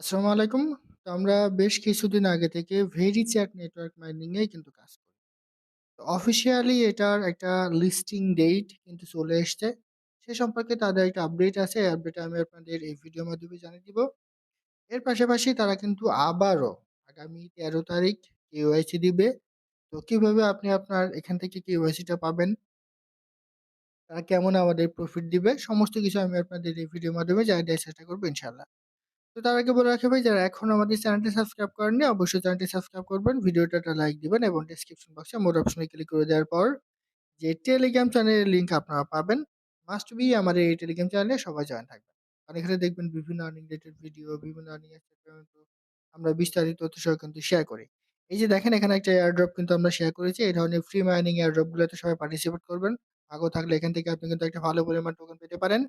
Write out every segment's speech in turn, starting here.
আসসালামু আলাইকুম। তো আমরা বেশ কিছুদিন আগে থেকে ভেরি চ্যাট নেটওয়ার্ক মাইনিং এ কিন্তু কাজ করি। তো অফিসিয়ালি এটার একটা লিস্টিং ডেট কিন্তু চলে এসছে। সে সম্পর্কে তাদের একটা আপডেট আছে। এই আপডেটটা আমি আপনাদের এই ভিডিওর মাধ্যমে জানিয়ে দিব। এর পাশাপাশি তারা কিন্তু আবারও আগামী ১৩ তারিখ কেওয়াইসি দিবে। তো কীভাবে আপনি আপনার এখান থেকে কেওয়াইসিটা পাবেন? তারা কেমন আমাদের প্রফিট দিবে? সমস্ত কিছু আমি আপনাদের এই ভিডিওর মাধ্যমে জানিয়ে দেওয়ার চেষ্টা করব ইনশাআল্লাহ। তো তার আগে বলে রাখি ভাই যারা এখন আমাদের চ্যানেলটি সাবস্ক্রাইব করেননি অবশ্যই চ্যানেলটি সাবস্ক্রাইব করবেন। ভিডিওটা একটা লাইক দিবেন এবং ডেসক্রিপশন বক্সে মোর অপশনে ক্লিক করে দেওয়ার পর যে টেলিগ্রাম চ্যানেলের লিঙ্ক আপনারা পাবেন। মাস্ট বি আমার এই টেলিগ্রাম চ্যানেলে সবাই জয়েন থাকবেন। কারণ এখানে দেখবেন বিভিন্ন আর্নিং রিলেটেড ভিডিও, বিভিন্ন আর্নিং আমরা বিস্তারিত তথ্য সহ কিন্তু শেয়ার করি। এই যে দেখেন এখানে একটা এয়ারড্রপ কিন্তু আমরা শেয়ার করেছি। এই ধরনের ফ্রি মাইনিং এয়ারড্রপ গুলোতে সবাই পার্টিসিপেট করবেন। ভাগ্য থাকলে এখান থেকে আপনি কিন্তু একটা ভালো পরিমাণ টোকেন পেতে পারেন।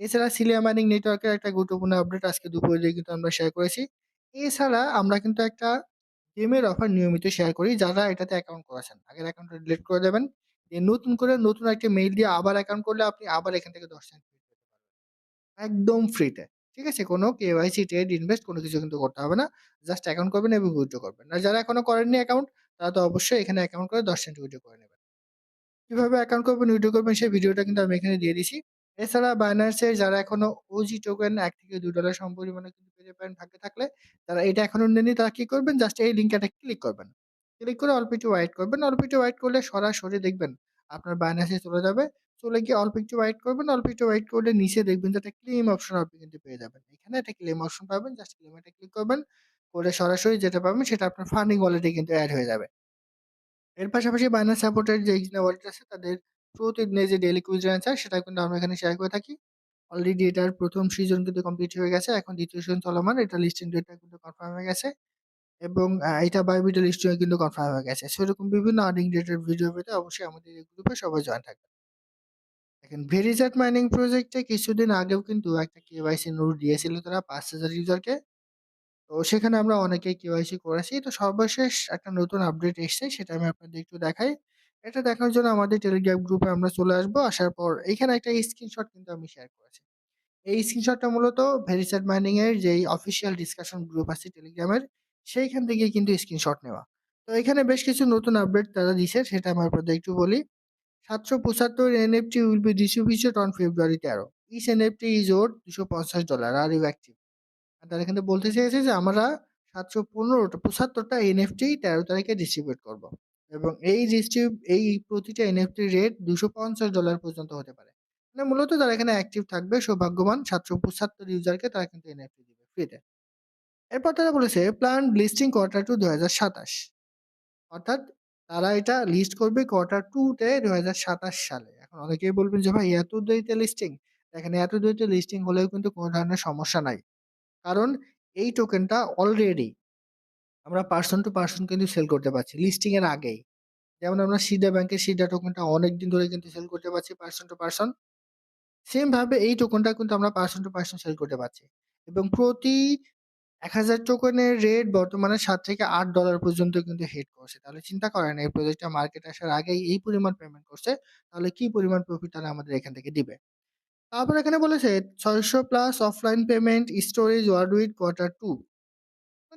এছাড়া সিলিয়া মাইনিং নেটওয়ার্কের একটা গুরুত্বপূর্ণ আপডেট আজকে দুপুরে কিন্তু আমরা শেয়ার করেছি। এছাড়া আমরা কিন্তু একটা গেমের অফার নিয়মিত শেয়ার করি যারা এটাতে অ্যাকাউন্ট করেছেন। আগের অ্যাকাউন্টটা ডিলিট করে দেবেন। নতুন করে নতুন একটা মেইল দিয়ে আবার অ্যাকাউন্ট করলে আপনি আবার এখান থেকে ১০ সেন্ট পেতে। একদম ফ্রিতে। ঠিক আছে? কোনো কেওয়াইসি, ট্রেড, ইনভেস্ট কোনো কিছু কিন্তু করতে হবে না। জাস্ট অ্যাকাউন্ট করবেন এবং উইথড্র করবেন। আর যারা এখনও করেননি অ্যাকাউন্ট তারা তো অবশ্যই এখানে অ্যাকাউন্ট করে ১০ সেন্ট উইথড্র করে নেবেন। কীভাবে অ্যাকাউন্ট করবেন, উইথড্র করবেন সেই ভিডিওটা কিন্তু আমি এখানে দিয়ে দিছি। এছাড়া এর যারা এখনও ওজি টোকেন $১-$২ সমপরিমাণে কিন্তু পেতে পারেন ভাগ্যে থাকলে, তারা এটা এখনও নেননি তারা কি করবেন? জাস্ট এই লিংকে একটা ক্লিক করবেন। ক্লিক করে অল্প একটু ওয়াইট করবেন। অল্প একটু ওয়েট করলে সরাসরি দেখবেন আপনার এ চলে যাবে। চলে গিয়ে অল্প একটু ওয়েট করবেন। অল্প একটু ওয়েট করলে নিচে দেখবেন যে একটা ক্লেম অপশন আপনি কিন্তু পেয়ে যাবেন। এখানে একটা ক্লেম অপশন পাবেন। জাস্ট ক্লেম এ ক্লিক করবেন। করে সরাসরি যেটা পাবেন সেটা আপনার ফান্ডিং ওয়ালেটে কিন্তু অ্যাড হয়ে যাবে। এর পাশাপাশি Binance সাপোর্টেড যে এক্সিনা ওয়ালেট আছে তাদের প্রতিদিনের যে ডেলি কুইজ অ্যান্সার সেটা কিন্তু আমরা এখানে শেয়ার করে থাকি। অলরেডি এটার প্রথম সিজন কিন্তু কমপ্লিট হয়ে গেছে। এখন দ্বিতীয় সিজন চলমান। এটা লিস্টিং ডেটটা কিন্তু কনফার্ম হয়ে গেছে। এবং এটা বাইবিটের লিস্টিং কিন্তু কনফার্ম হয়ে গেছে। সো এরকম বিভিন্ন আর্নিং রিলেটেড ভিডিও পেতে অবশ্যই আমাদের এই গ্রুপে সবাই জয়েন থাকবেন। দেখেন ভেরিচ্যাট মাইনিং প্রজেক্টে কিছুদিন আগেও কিন্তু একটা কেওয়াইসি নোট দিয়েছিল তারা ৫০০০ ইউজারকে। তো, সেখানে আমরা অনেকেই কেওয়াইসি করেছি। তো, সর্বশেষ একটা নতুন আপডেট এসছে, সেটা আমি আপনাদের একটু দেখাই। এটা দেখার জন্য আমাদের টেলিগ্রাম গ্রুপে আমরা চলে আসব। আসার পর এখানে একটা স্ক্রিনশট কিন্তু আমি শেয়ার করেছি। এই স্ক্রিনশটটা মূলত ভেরিচ্যাট মাইনিং এর যেই অফিসিয়াল ডিসকাশন গ্রুপ আছে টেলিগ্রামের সেইখান থেকে কিন্তু স্ক্রিনশট নেওয়া। তো এখানে বেশ কিছু নতুন আপডেট তারা দিছে, সেটা আমি আপনাদের একটু বলি। ৭৭৫ NFT will be distributed on February ১৩ each NFT is or দুশো পঞ্চাশ ডলার আর ইউ অ্যাক্টিভ। তারা কিন্তু বলতে চেয়েছে যে আমরা ৭১৫ টা ৭৫ টা এনএফটি ১৩ তারিখে ডিস্ট্রিবিউট করব। এবং এই ডিস্ট্রিব এই প্রতিটা এনএফটি রেট $২৫০ পর্যন্ত হতে পারে। মানে মূলত যারা এখানে অ্যাক্টিভ থাকবে, সৌভাগ্যবান ৭৭৫ ইউজারকে তারা কিন্তু এনএফটি দিবে ফ্রিতে। এরপর তারা বলেছে প্ল্যান্ড লিস্টিং কোয়ার্টার টু ২০২৭ অর্থাৎ তারা এটা লিস্ট করবে কোয়ার্টার 2 তে ২০২৭ সালে। এখন অনেকেই বলবেন যে, ভাই, এত দেরিতে লিস্টিং? এখানে এত দেরিতে লিস্টিং হলেও কিন্তু কোনো ধরনের সমস্যা নাই। কারণ এই টোকেনটা অলরেডি আমরা পার্সন টু পার্সন কিন্তু সেল করতে পারছি লিস্টিং এর আগেই। যেমন আমরা সিডা ব্যাংকের সিডা টোকেনটা অনেকদিন ধরে কিন্তু সেল করতে পারছি পার্সন টু পার্সন সেম ভাবে এই টোকেনটা কিন্তু আমরা পার্সন টু পার্সন সেল করতে পারছি। এবং প্রতি ১০০০ টোকেনের রেট বর্তমানে $৭-৮ পর্যন্ত কিন্তু হেড করছে। তাহলে চিন্তা করেন, এই প্রজেক্টটা মার্কেটে আসার আগেই এই পরিমাণ পেমেন্ট করছে। তাহলে কি পরিমাণ প্রফিট তারা আমাদের এখান থেকে দিবে। তারপর এখানে বলেছে ৬০০ plus offline payment storage word with quarter 2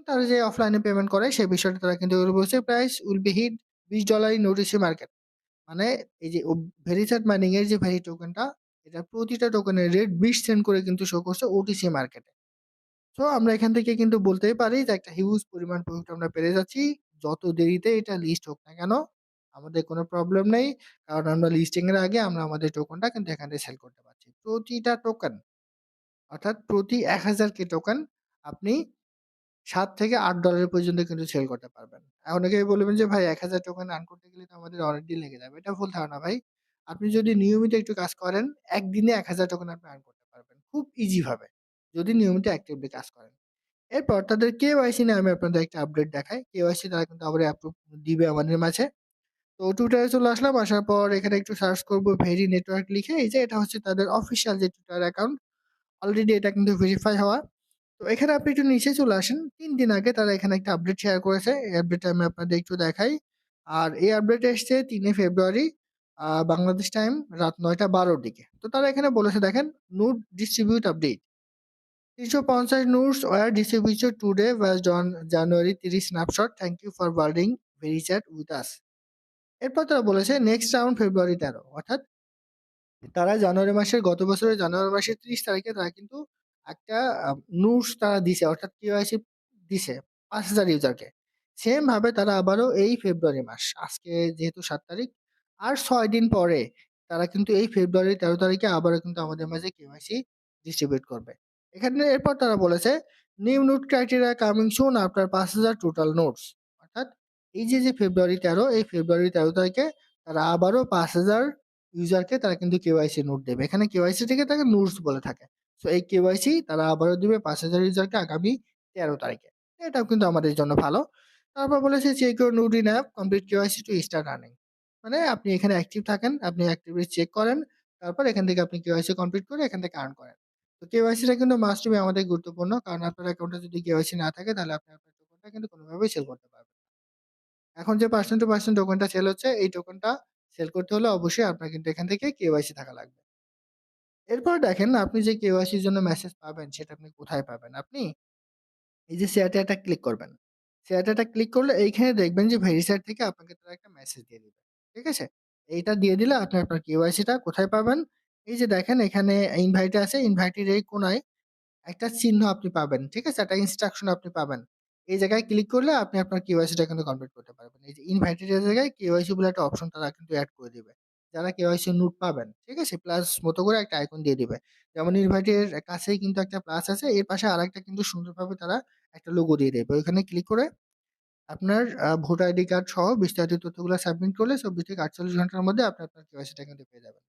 তারা যে অফলাইনে পেমেন্ট করে, সেই বিষয়টা তারা কিন্তু বলছে price will be hit $২০ in OTC market. মানে এই যে ও ভেরিচ্যাট মাইনিং এর যে ভেরি টোকেনটা এটা প্রতিটা টোকেনের রেট ২০ সেন্ট করে কিন্তু শো করছে ওটিসি মার্কেটে। সো আমরা এখান থেকে কিন্তু বলতেই পারি যে একটা হিউজ পরিমাণ প্রফিট আমরা পেরে যাচ্ছি। যত দেরিতে এটা লিস্ট হোক না কেন, আমাদের কোনো প্রবলেম নেই। কারণ আমরা লিস্টিং এর আগে আমরা আমাদের টোকেনটা কিন্তু এখান থেকে সেল করতে পারছি। প্রতিটা টোকেন অর্থাৎ প্রতি ১০০০ কে টোকেন আপনি $৭-৮ পর্যন্ত কিন্তু সেল করতে পারবেন। এখন অনেকেই বলবেন যে, ভাই ১০০০ টোকেন আর্ন করতে গেলে তো আমাদের অনেকদিন লেগে যাবে। এটা ভুল ধারণা, ভাই। আপনি যদি নিয়মিত একটু কাজ করেন, একদিনে ১০০০ টোকেন আপনি আর্ন করতে পারবেন। খুব ইজিভাবে যদি নিয়মিত অ্যাক্টিভলি কাজ করেন। এরপর তাদের কেওয়াইসি নিয়ে আমি আপনাদের একটা আপডেট দেখাই। কেওয়াইসি তারা কিন্তু আবার অ্যাপ্রুভ দিবে আমাদের মাঝে। তো টুইটারে চলে আসলাম। আসার পর এখানে একটু সার্চ করব ভেরি নেটওয়ার্ক লিখে এই যে, এটা হচ্ছে তাদের অফিসিয়াল যে টুইটার অ্যাকাউন্ট। অলরেডি এটা কিন্তু ভেরিফাই হওয়া। তো এখানে আপনি একটু নিচে চলে আসেন। তিন দিন আগে তারা এখানে একটা আপডেট শেয়ার করেছে। এই আপডেটটা আমি আপনাদের একটু দেখাই। আর এই আপডেট এসছে তিনে ফেব্রুয়ারি বাংলাদেশ টাইম রাত ৯টা ১২ র দিকে। তো তারা এখানে বলেছে, দেখেন নোট ডিস্ট্রিবিউট আপডেট। তিনশো পঞ্চাশ 350 nodes were distributed today based on January 30 snapshot. Thank you for building VeriChat with আস এরপর তারা বলেছে নেক্সট রাউন্ড ফেব্রুয়ারি 13 অর্থাৎ তারা জানুয়ারি মাসের গত বছরের জানুয়ারি মাসের ৩০ তারিখে তারা কিন্তু একটা আ নোটস তারা দিছে অর্থাৎ কেওয়াইসি দিছে ৫,০০০ ইউজারকে। সেম ভাবে তারা আবারও এই ফেব্রুয়ারি মাস আজকে যেহেতু সাত তারিখ আর ছয় দিন পরে তারা কিন্তু এই ফেব্রুয়ারি ১৩ তারিখে আবারও কিন্তু আমাদের মাঝে কেওয়াইসি ডিস্ট্রিবিউট করবে। এখানে এরপর তারা বলেছে new node criteria coming soon after ৫,০০০ total nodes অর্থাৎ এই যে, যে ফেব্রুয়ারি ১৩ এই ফেব্রুয়ারি ১৩ তারিখে তারা আবারও ৫,০০০ ইউজারকে তারা কিন্তু কেওয়াইসি নোট দেবে। এখানে কেওয়াইসি থেকে তাকে নোটস বলে থাকে। সো এই কেওয়াইসি তারা আবারও দিবে ৫,০০০ ইউজারকে আগামী ১৩ তারিখে। এটাও কিন্তু আমাদের জন্য ভালো। তারপর বলেছে check your node in app complete KYC to start earning. মানে আপনি এখানে অ্যাক্টিভ থাকেন, আপনি অ্যাক্টিভলি চেক করেন। তারপর এখান থেকে আপনি কেওয়াইসি কমপ্লিট করে এখান থেকে আর্ন করেন। তো কেওয়াইসিটা কিন্তু মাস্ট বি আমাদের গুরুত্বপূর্ণ। কারণ আপনার অ্যাকাউন্টে যদি কেওয়াইসি না থাকে তাহলে আপনি আপনার টোকেনটা কিন্তু কোনোভাবেই সেল করতে পারবেন। এখন যে পার্সেন্ট টু পার্সেন্ট টোকেনটা সেল হচ্ছে এই টোকেনটা সেল করতে হলে অবশ্যই আপনার কিন্তু এখান থেকে কেওয়াইসি থাকা লাগবে। এরপর দেখেন আপনি যে কেওয়াইসির জন্য মেসেজ পাবেন, সেটা আপনি কোথায় পাবেন? আপনি এই যে শেয়ার টেয়ারটা ক্লিক করবেন। শেয়ার টেয়ারটা ক্লিক করলে এইখানে দেখবেন যে ভেরিসাইট থেকে আপনাকে তারা একটা মেসেজ দিয়ে দিবে। ঠিক আছে? এইটা দিয়ে দিলে আপনি আপনার কেওয়াইসিটা কোথায় পাবেন? এই যে দেখেন এখানে ইনভাইট আছে। ইনভাইটের এই কোণায় একটা চিহ্ন আপনি পাবেন। ঠিক আছে? একটা ইনস্ট্রাকশন আপনি পাবেন। এই জায়গায় ক্লিক করলে আপনি আপনার কেওয়াইসিটা কিন্তু কমপ্লিট করতে পারবেন। এই যে ইনভাইটেড জায়গায় কেওয়াইসি বলে একটা অপশন তারা কিন্তু অ্যাড করে দিবে। যারা কেওয়াইসি নোট পাবেন। ঠিক আছে? প্লাস মতো করে একটা আইকন দিয়ে দিবে। যেমন ইনভাইটের কাছেই কিন্তু একটা প্লাস আছে। এর পাশে আরেকটা কিন্তু সুন্দরভাবে তারা একটা লোগো দিয়ে দেবে। ওইখানে ক্লিক করে আপনার ভোটার আইডি কার্ড সহ বিস্তারিত তথ্যগুলো সাবমিট করলে ২৪ থেকে ৪৮ ঘণ্টার মধ্যে আপনি আপনার কেওয়াইসিটা কিন্তু পেয়ে যাবেন।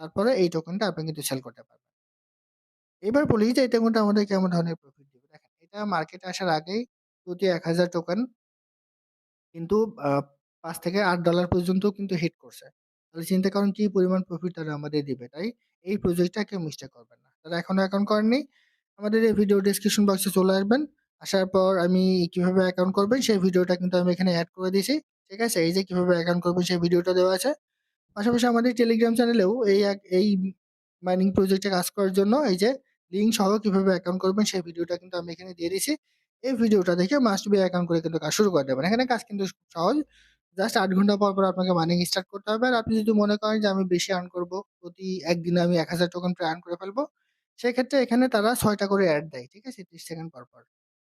তারপরে এই টোকেনটা আপনি কিন্তু সেল করতে পারবেন। এবার বলি যে এই টোকেনটা আমাদের কেমন ধরনের প্রফিট দেবে দেখেন এটা মার্কেটে আসার আগেই প্রতি ১,০০০ টোকেন কিন্তু পাঁচ থেকে আট ডলার পর্যন্ত কিন্তু হিট করছে। তাহলে চিন্তা করেন কি পরিমাণ প্রফিট তারা আমাদের দিবে, তাই? এই প্রজেক্টটা কেউ মিস্টেক করবেন না। তারা এখনও অ্যাকাউন্ট করেননি, আমাদের এই ভিডিও ডেসক্রিপশন বক্সে চলে আসবেন। আসার পর আমি কীভাবে অ্যাকাউন্ট করবেন সেই ভিডিওটা কিন্তু আমি এখানে অ্যাড করে দিয়েছি। ঠিক আছে? এই যে কীভাবে অ্যাকাউন্ট করবেন সেই ভিডিওটা দেওয়া আছে। পাশাপাশি আমাদের টেলিগ্রাম চ্যানেলেও এই এই মাইনিং প্রজেক্টে কাজ করার জন্য এই যে লিঙ্ক সহ কীভাবে অ্যাকাউন্ট করবেন সেই ভিডিওটা কিন্তু আমি এখানে দিয়ে দিয়েছি। এই ভিডিওটা দেখে মাস্ট বি অ্যাকাউন্ট করে কিন্তু কাজ শুরু করে দেবেন। এখানে কাজ কিন্তু সহজ। জাস্ট আট ঘণ্টা পর, পর আপনাকে মাইনিং স্টার্ট করতে হবে। আর আপনি যদি মনে করেন যে আমি বেশি আর্ন করব, প্রতি একদিনে আমি ১,০০০ টোকেন প্রায় আর্ন করে ফেলব, সেক্ষেত্রে এখানে তারা ছয়টা করে অ্যাড দেয়। ঠিক আছে? ৩০ সেকেন্ড পর, পর।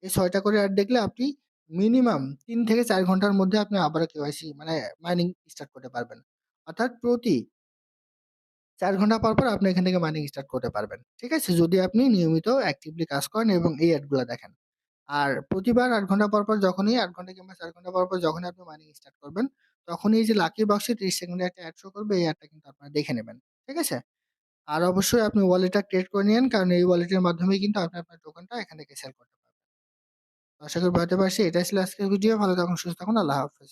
এই ছয়টা করে অ্যাড দেখলে আপনি মিনিমাম তিন থেকে চার ঘণ্টার মধ্যে আপনি আবারও কেওয়াইসি মানে মাইনিং স্টার্ট করতে পারবেন। অর্থাৎ প্রতি চার ঘণ্টা পর, পর আপনি এখান থেকে মাইনিং স্টার্ট করতে পারবেন। ঠিক আছে? যদি আপনি নিয়মিত অ্যাক্টিভলি কাজ করেন এবং এই অ্যাডগুলো দেখেন। আর প্রতিবার আট ঘণ্টা পর, পর যখনই আট ঘণ্টা কিংবা চার ঘণ্টা পর, পর যখনই আপনি মাইনিং স্টার্ট করবেন, তখনই এই যে লাকি বক্সে ত্রিশ সেকেন্ডে একটা অ্যাড শো করবে, এই অ্যাডটা কিন্তু আপনারা দেখে নেবেন। ঠিক আছে? আর অবশ্যই আপনি ওয়ালেটটা ক্রিয়েট করে নিন কারণ এই ওয়ালেটের মাধ্যমেই কিন্তু আপনি আপনার টোকেনটা এখান থেকে সেল করতে পারবেন। আশা করি বলতে পারছি। এটাই ছিল আজকের ভিডিও। ভালো থাকুন, সুস্থ থাকুন। আল্লাহ হাফেজ।